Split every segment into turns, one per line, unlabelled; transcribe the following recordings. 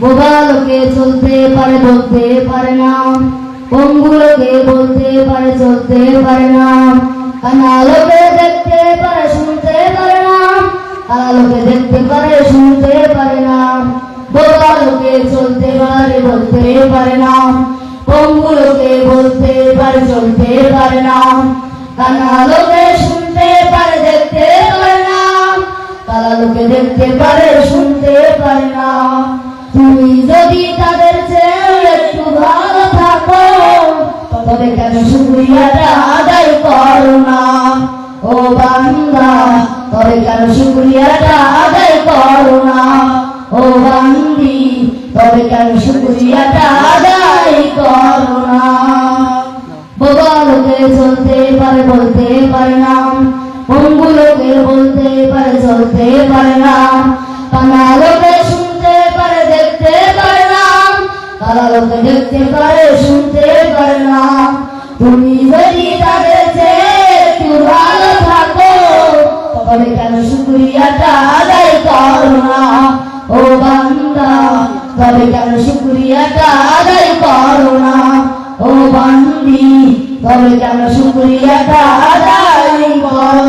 বোবা লোকে চলতে পারে, বলতে পারে না। পঙ্গু লোকে বলতে পারে, চলতে পারে না। কানা লোকে দেখতে পারে, শুনতে পারে না। কানা লোকে দেখতে পারে, শুনতে পারে না। বোবা লোকে চলতে পারে, বলতে পারে না। পঙ্গু লোকে বলতে পারে, চলতে পারে না। কানা লোকে শুনতে পারে, দেখতে পারে না। তারা লোকে দেখতে পারে, শুনতে পারে না। তুমি যদি তাদের একটু ভালো থাকো, তবে কেন শুক্রিয়াটা আদায় করো না? ও বান্দা, তবে কেন শুক্রিয়াটা আদায় করো না? ও বান্দি, তবে কেন শুক্রিয়াটা আদায় করো না? চলতে পারে, বলতে পারে না। দেখতে পারে শুনতে পারে না। তুমি যদি তাদের একটু ভালো থাকো, তবে কেন শুক্রিয়াটা আদায় করো না? ও বান্দা, তবে কেন শুক্রিয়াটা আদায় করো না? ও বান্দি, তবে কেন শুক্রিয়াটা আদায় করো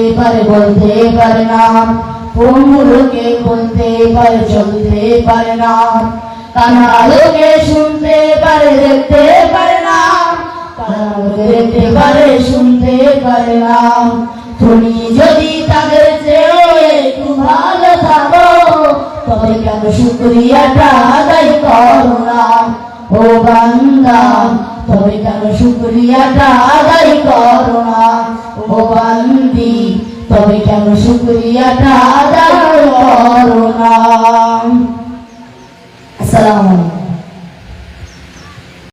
পারে বলতে পারে না। পঙ্গু লোকে বলতে পারে, চলতে পারে না। কানা লোকে শুনতে পারে, দেখতে পারে না। শুনতে পারে না। তুমি যদি তাদের চেয়েও একটু ভালো থাকো, তবে কেন শুক্রিয়াটা আদায় করো না? ও বান্দা, তবে কেন শুক্রিয়াটা আদায় করো না? ও বান্দি তবে কেন শুক্রিয়াটা করো না?